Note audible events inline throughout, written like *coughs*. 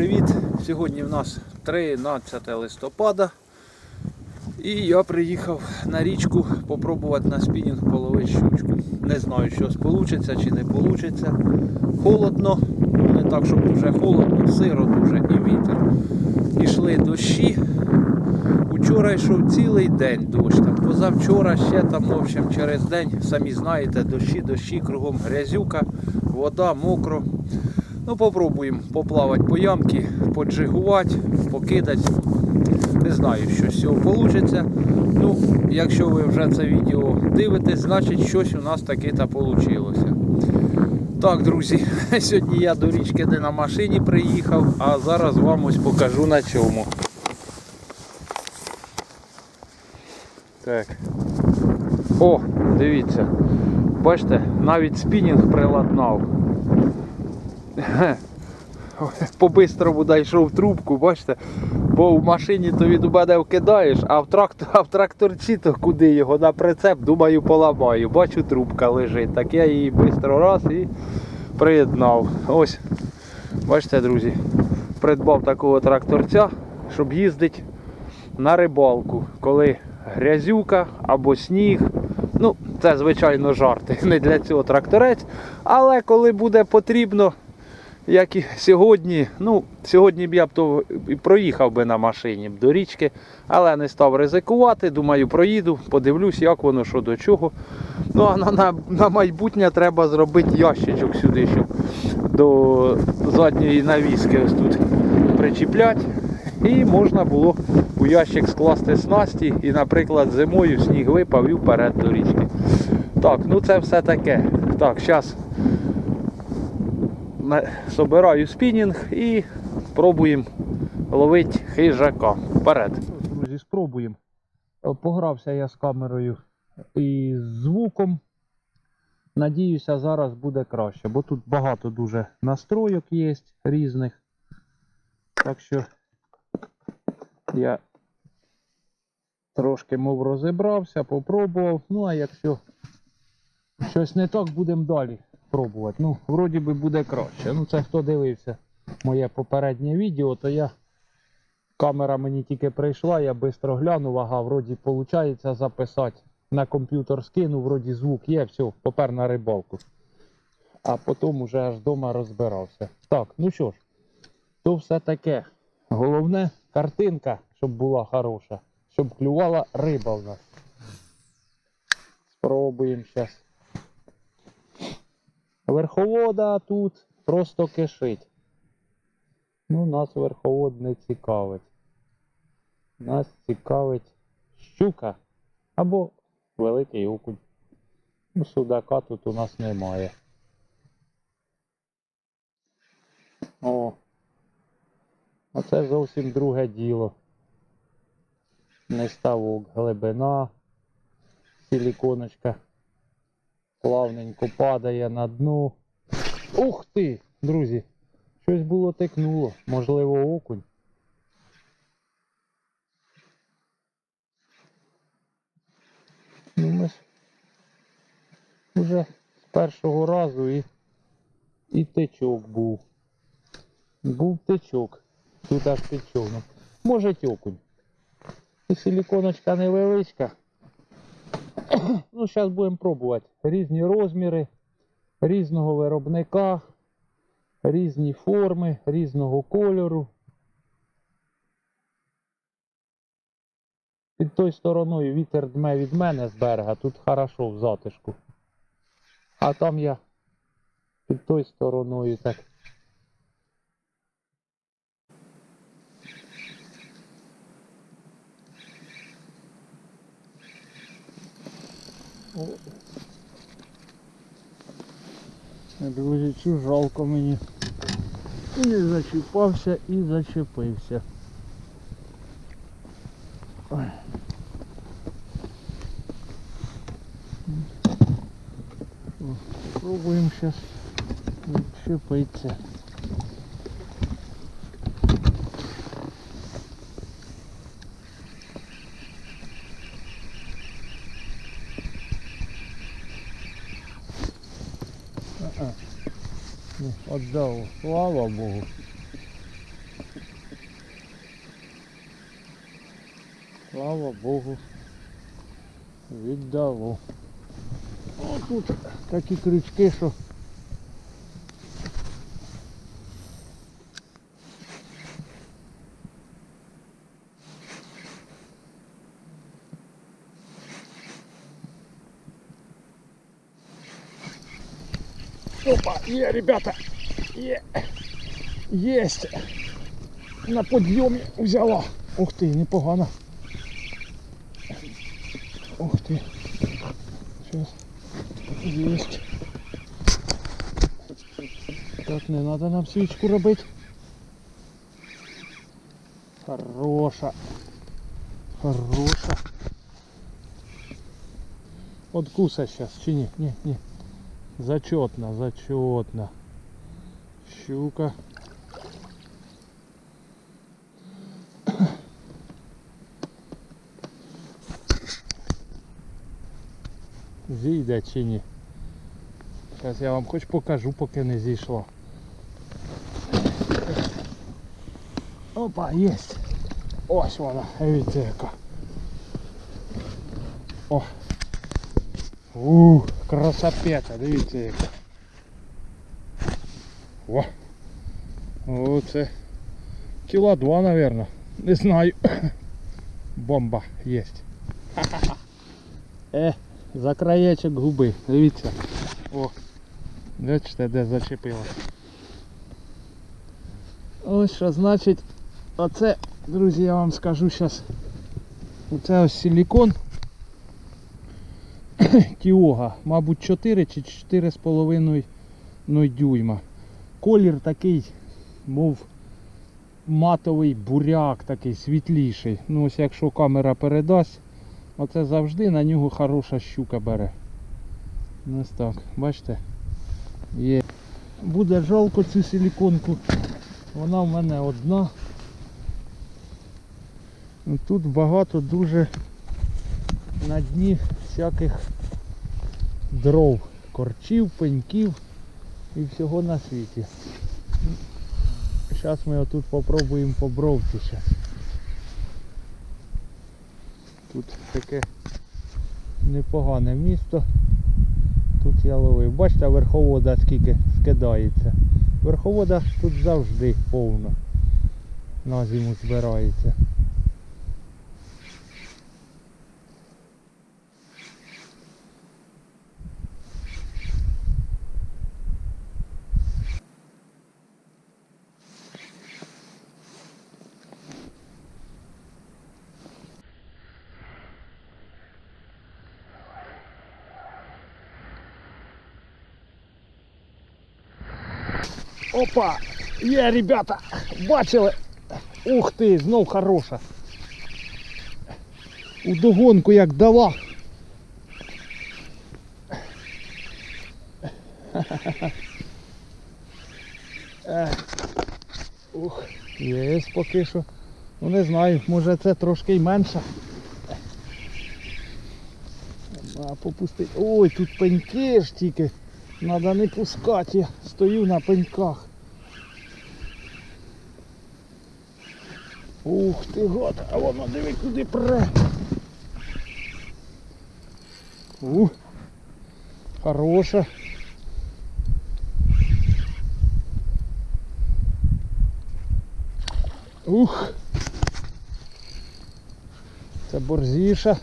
привіт! Сьогодні в нас 13 листопада. І я приїхав на річку попробувати на спінінг половити щучку. Не знаю, що вийде чи не вийде. Холодно, не так, щоб дуже холодно, сиро дуже і вітер. Ішли дощі. Учора йшов цілий день дощ. Там, позавчора ще там, в общем, через день, самі знаєте, дощі, дощі, кругом грязюка, вода, мокро. Ну, попробуємо поплавати по ямки, поджигувати, покидати. Не знаю, що з цього вийде. Ну, якщо ви вже це відео дивитесь, значить щось у нас таки та вийшло. Так, друзі, *laughs* сьогодні я до річки де на машині приїхав, а зараз вам ось покажу на чому. Так. О, дивіться. Бачите, навіть спінінг приладнав. *laughs* По-бистрому дійшов трубку, бачите, бо в машині то від мене вкидаєш, а в, трактор, а в тракторці то куди його на прицеп, думаю, поламаю. Бачу, трубка лежить. Так я її швидко раз і приєднав. Ось, бачите, друзі, придбав такого тракторця, щоб їздити на рибалку, коли грязюка або сніг. Ну, це, звичайно, жарти. *laughs* Не для цього тракторець. Але коли буде потрібно, як і сьогодні, ну, сьогодні б я б то проїхав би на машині до річки, але не став ризикувати. Думаю, проїду, подивлюсь, як воно, що до чого. Ну, а на, на, на майбутнє треба зробити ящичок сюди, щоб до задньої навіски ось тут причіпляти. І можна було у ящик скласти снасті і, наприклад, зимою сніг випав і вперед до річки. Так, ну це все таке. Так, зараз собираю спінінг і пробуємо ловити хижака. Вперед. Друзі, спробуємо. Погрався я з камерою і з звуком. Надіюся, зараз буде краще, бо тут багато дуже настройок є різних. Так що я трошки мов розібрався, попробував. Ну, а якщо щось не так, будемо далі пробувати. Ну, вроді би буде краще. Ну, це хто дивився моє попереднє відео, то я камера мені тільки прийшла, я швидко глянув, ага, вроді виходить записати. На комп'ютер скинув, вроді звук є, все, попер на рибалку. А потім уже аж вдома розбирався. Так, ну що ж, то все таке. Головне картинка, щоб була хороша, щоб клювала риба в нас. Спробуємо зараз. Верховода тут просто кишить. Ну, нас верховод не цікавить. Нас цікавить щука або великий окунь. Ну, судака тут у нас немає. О, а зовсім друге діло. Не ставок, глибина, силіконочка плавненько падає на дно. Ух ти, друзі! Щось було текнуло, можливо, окунь. Ну, ми ж вже з першого разу і, і течок був. Був течок. Тут аж течок. Ну, може окунь. І силіконочка невеличка. *coughs* Ну, зараз будемо пробувати. Різні розміри, різного виробника, різні форми, різного кольору. Під тою стороною вітер дме від мене з берега, тут хорошо в затишку. А там я під тою стороною так. Друзі, чу жалко мені. І зачіпався і зачепився. Ой. Пробуємо зараз відчепитися. отдал. Слава Богу. Слава Богу. Віддало. О, тут такі крючки, що Опа, є, ребята, є, єсть. На подйомі взяла. Ух ти, непогано. Ух ты. Сейчас. Есть. Так, не надо нам свічку робити. Хороша. Хороша. Откуса сейчас, чи ні? Ні, ні. Зачетно, зачетно. Щука. Зійде чи ні. Зараз я вам хоч покажу, поки не зійшло. Опа, є. Ось вона, дивіться яка. О. Ух, красопета, дивіться яка. О. Оце. Кіла два, наверное. Не знаю. Бомба есть. Е, за краєчок губи. Дивіться. О. Бачите, де зачепило. Ось що значить. Оце, друзі, я вам скажу зараз. Оце ось силікон. Тіога, мабуть 4 чи 4,5 ну, дюйма. Колір такий, мов матовий буряк такий світліший. Ну ось якщо камера передасть, оце завжди на нього хороша щука бере. Ну, Ось так, бачите? Є. Буде жалко цю силіконку. Вона в мене одна. Ну, Тут багато дуже на дні всяких дров, корчів, пеньків і всього на світі. Зараз ми отут попробуємо по. Тут таке непогане місто. Тут я ловив. Бачите, верховода скільки скидається. Верховода тут завжди повно. На зиму збирається. Опа! Є, ребята! Бачили! Ух ти, знов хороша. У догонку як дала. Ух, є поки що. Ну не знаю, може це трошки й менше. А попустити. Ой, тут пеньки ж тільки. Надо не пускати, стою на пеньках. Ух ти гад, а воно диви куди пре. Ух, хороша. Ух. Це борзіша.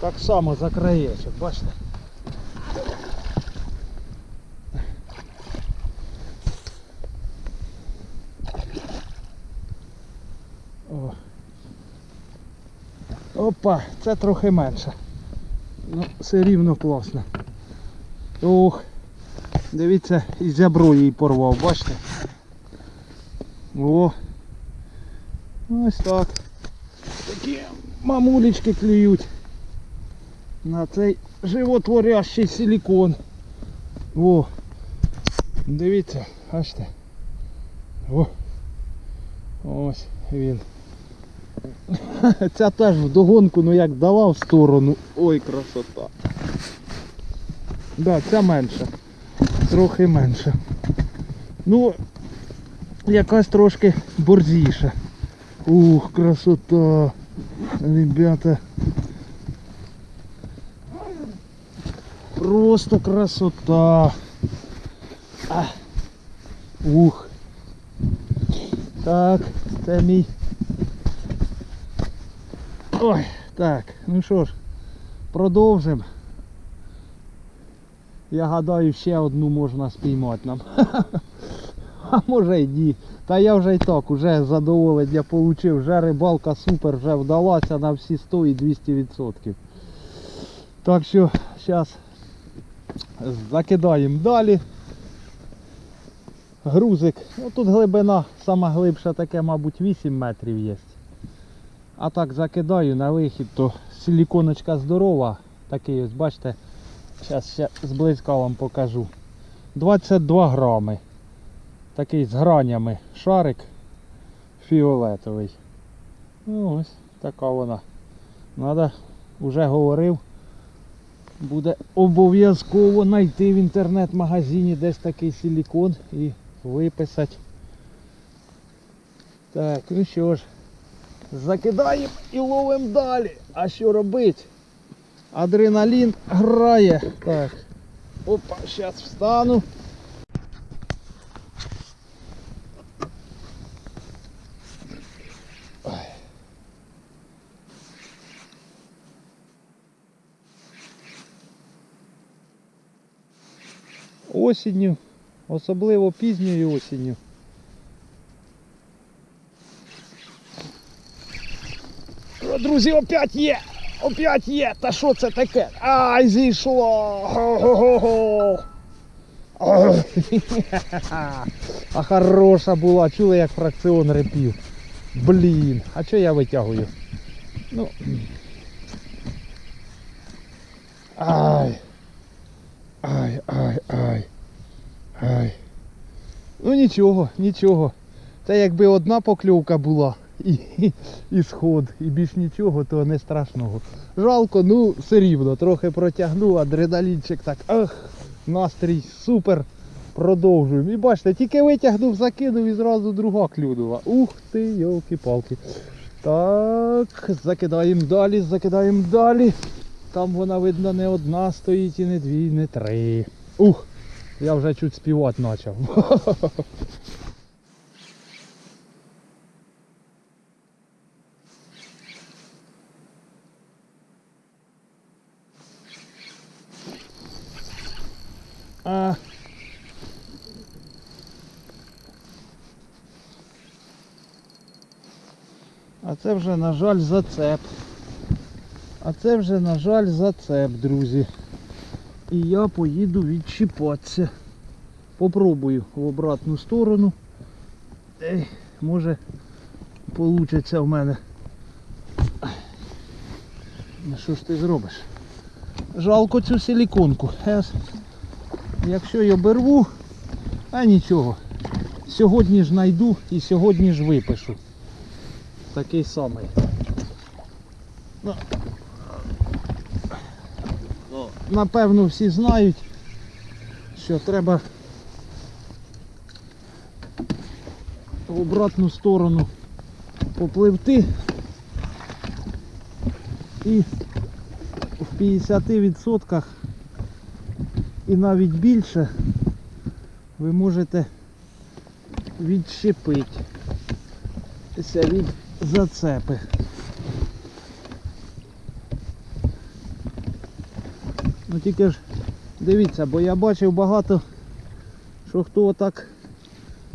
Так само за краєчок, бачите? О. Опа, це трохи менше. Ну, все рівно класно. Ох, дивіться, і зябро її порвав, бачите? О. Ось так. Такі мамулечки клюють на цей животворящий силікон. О, дивіться, бачите. О. Ось він. *laughs* Ця теж вдогонку, ну як дала в сторону. Ой, красота. Да, ця менша. Трохи менша. Ну, якась трошки борзіша. Ух, красота. Ребята. Просто красота. А. Ух. Так, це мій. Ой, так, ну що ж, продовжимо. Я гадаю, ще одну можна спіймати нам. *laughs* А може й ні. Та я вже і так, вже задоволення отримав, вже рибалка супер, вже вдалася на всі 100 і 200%. Так що зараз закидаємо далі. Грузик. Ну тут глибина, сама глибша таке, мабуть, 8 метрів є. А так закидаю на вихід, то силіконочка здорова. Такий ось, бачите, зараз ще зблизька вам покажу. 22 грами. Такий з гранями шарик фіолетовий. Ну ось така вона. Надо, вже говорив, буде обов'язково знайти в інтернет-магазині десь такий силікон і виписати. Так, ну що ж, закидаємо і ловимо далі. А що робити? Адреналін грає. Так. Опа, зараз встану. Осінню, особливо пізньою осінню. Друзі, опять є! Опять є! Та що це таке? Ай, зійшло! Го-го-го-го! Ой. *laughs* А хороша була, чули як фракціон репів. Блін, а що я витягую? Ну. Ай, ай, ай. Ай. Ну нічого, нічого. Це якби одна покльовка була і, і, і сход, і більш нічого, то не страшного. Жалко, ну все рівно, трохи протягнув, адреналінчик так. Ах, настрій супер. Продовжуємо. І бачите, тільки витягнув, закинув і зразу друга клюнула. Ух ти, йолки-палки. Так, закидаємо далі, закидаємо далі. Там вона, видно, не одна стоїть і не дві, і не три. Ух, я вже чуть співати почав. *laughs* А... а це вже, на жаль, зацеп. А це вже, на жаль, зацеп, друзі. І я поїду відчіпатися. Попробую в обратну сторону. Ей, може получиться в мене. Ну що ж ти зробиш? Жалко цю силіконку. Якщо я берву, а нічого. Сьогодні ж знайду і сьогодні ж випишу. Такий самий. Ну, напевно всі знають, що треба в обратну сторону попливти і в 50% і навіть більше ви можете відщепити від зацепи. Ну тільки ж дивіться, бо я бачив багато, що хто так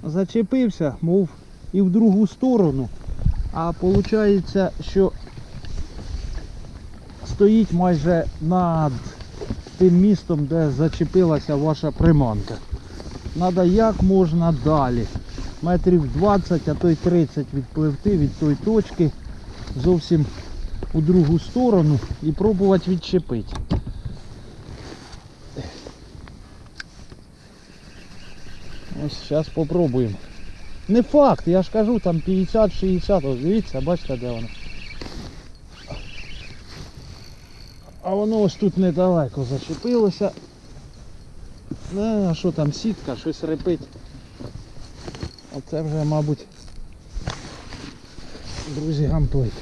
зачепився, мов і в другу сторону, а виходить, що стоїть майже над тим містом, де зачепилася ваша приманка. Треба як можна далі. Метрів 20, а то й 30 відпливти від тої точки зовсім у другу сторону і пробувати відчепити. Ось зараз попробуємо. Не факт, я ж кажу, там 50-60, ось дивіться, бачите де воно. А воно ось тут недалеко зачепилося. Не, а що там сітка, щось репить. Оце вже, мабуть, друзі, гамплит.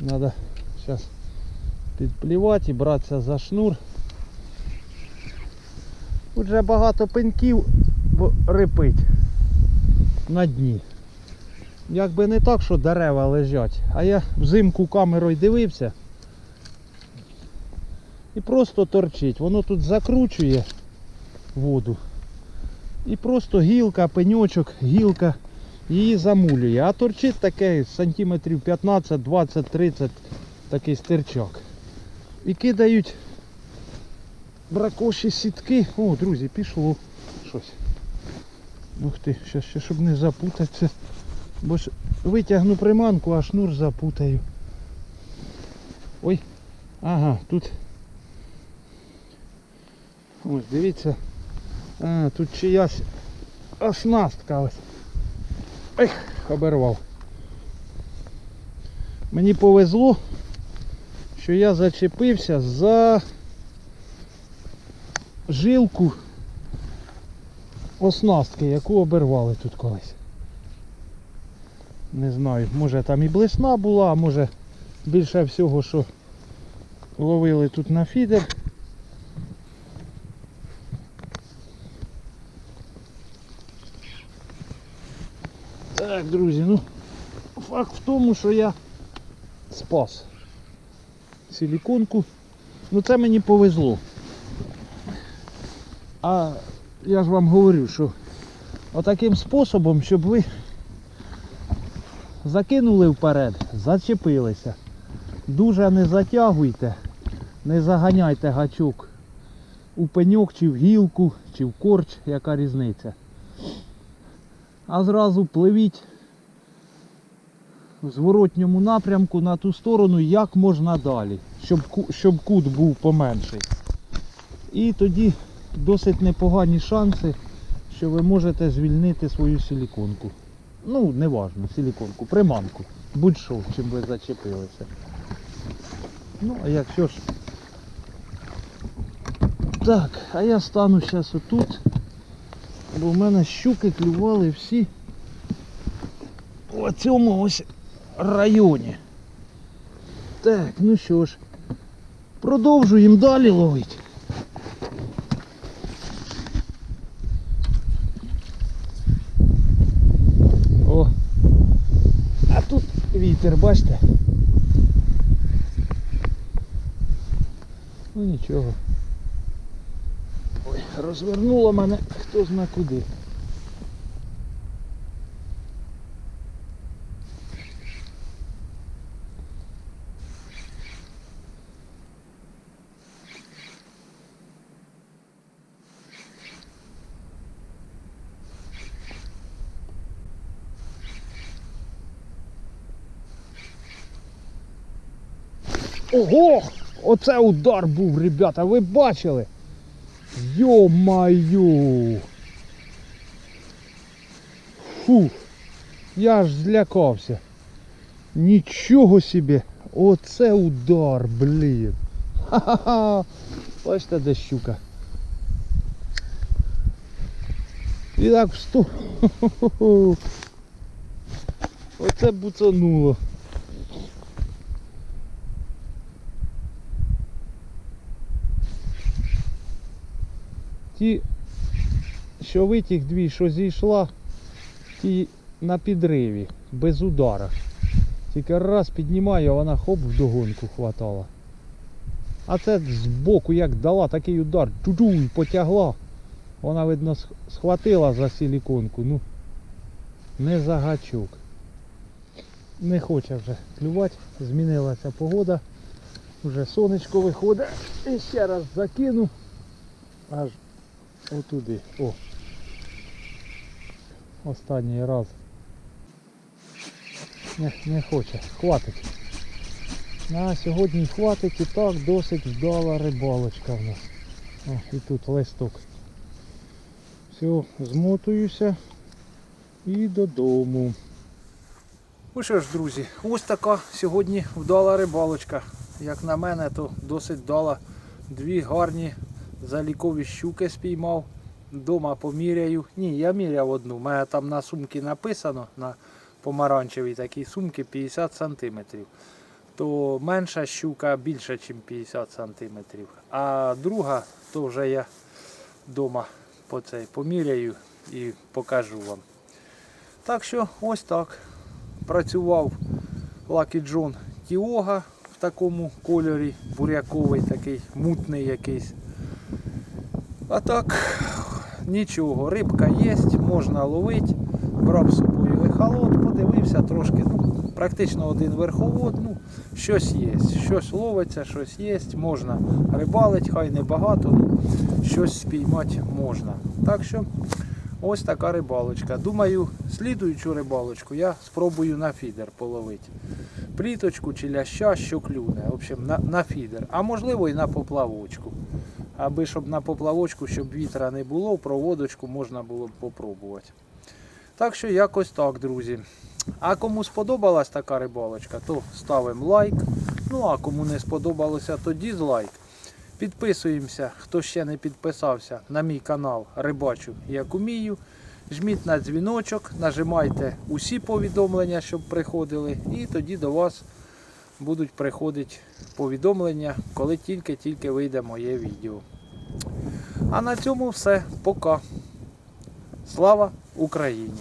Надо зараз підплівати і братися за шнур. Тут вже багато пеньків рипить на дні. Якби не так, що дерева лежать, а я взимку камерою дивився і просто торчить. Воно тут закручує воду. І просто гілка, пеньочок, гілка її замулює. А торчить таке сантиметрів 15, 20, 30 такий стирчак. І кидають бракоші сітки. О, друзі, пішло щось. Ух ти, ще, ще щоб не запутатися. Бо ж витягну приманку, а шнур запутаю. Ой, ага, тут. Ось, дивіться. А, тут чиясь оснастка ось. Ех, обервав. Мені повезло, що я зачепився за жилку оснастки, яку обервали тут колись. Не знаю, може там і блесна була, а може більше всього, що ловили тут на фідер. Так, друзі, ну факт в тому, що я спас силіконку. Ну це мені повезло. А я ж вам говорю, що отаким способом, щоб ви закинули вперед, зачепилися. Дуже не затягуйте, не заганяйте гачок у пеньок, чи в гілку, чи в корч, яка різниця. А зразу пливіть в зворотньому напрямку на ту сторону як можна далі, щоб, щоб кут був поменший. І тоді досить непогані шанси, що ви можете звільнити свою силіконку. Ну, неважно, силіконку, приманку. Будь-що, чим ви зачепилися. Ну, а якщо ж. Так, а я стану зараз отут. Бо в мене щуки клювали всі у цьому ось районі. Так, ну що ж, продовжуємо далі ловити. О! А тут вітер, бачите? Ну нічого. Ой, розвернуло мене хто зна куди. Ого! Оце удар був, ребята, ви бачили? Йо-маю! Фу! Я ж злякався. Нічого собі! Оце удар, блін! Ха-ха-ха! Бачите, де щука. І так в сто. Оце буцануло. Ті, що витяг дві, що зійшла, ті на підриві, без удара. Тільки раз піднімаю, а вона хоп вдогонку хватала. А це збоку як дала такий удар, чу і потягла. Вона, видно, схватила за силіконку, ну не за гачок. Не хоче вже клювати, змінилася погода. Вже сонечко виходить. І ще раз закину. Аж отуди. О. Останній раз. Не, не хоче. Хватить. На сьогодні хватить і так досить вдала рибалочка в нас. О, і тут листок. Все, змотуюся і додому. Ну що ж, друзі, ось така сьогодні вдала рибалочка. як на мене, то досить дала дві гарні залікові щуки спіймав. Дома поміряю. Ні, я міряв одну. У мене там на сумці написано на помаранчевій такій сумці 50 см. То менша щука більше, ніж 50 см. А друга, то вже я вдома по цей поміряю і покажу вам. Так що ось так. Працював Lucky John Тіога в такому кольорі, буряковий такий, мутний якийсь. А так, нічого, рибка є, можна ловити. Брав з собою ехолот, подивився трошки, ну, практично один верховод, ну, щось є, щось ловиться, щось є, можна рибалить, хай не багато, ну, щось спіймати можна. Так що ось така рибалочка. Думаю, слідуючу рибалочку я спробую на фідер половити. Пліточку чи ляща, що клюне. В общем, на, на фідер. А можливо і на поплавочку. Аби щоб на поплавочку, щоб вітра не було, проводочку можна було б попробувати. Так що якось так, друзі. А кому сподобалась така рибалочка, то ставимо лайк. Ну а кому не сподобалося, то дізлайк. Підписуємося, хто ще не підписався на мій канал Рибачу як умію. Жміть на дзвіночок, нажимайте усі повідомлення, щоб приходили, і тоді до вас будуть приходити повідомлення, коли тільки-тільки вийде моє відео. А на цьому все. Пока. Слава Україні!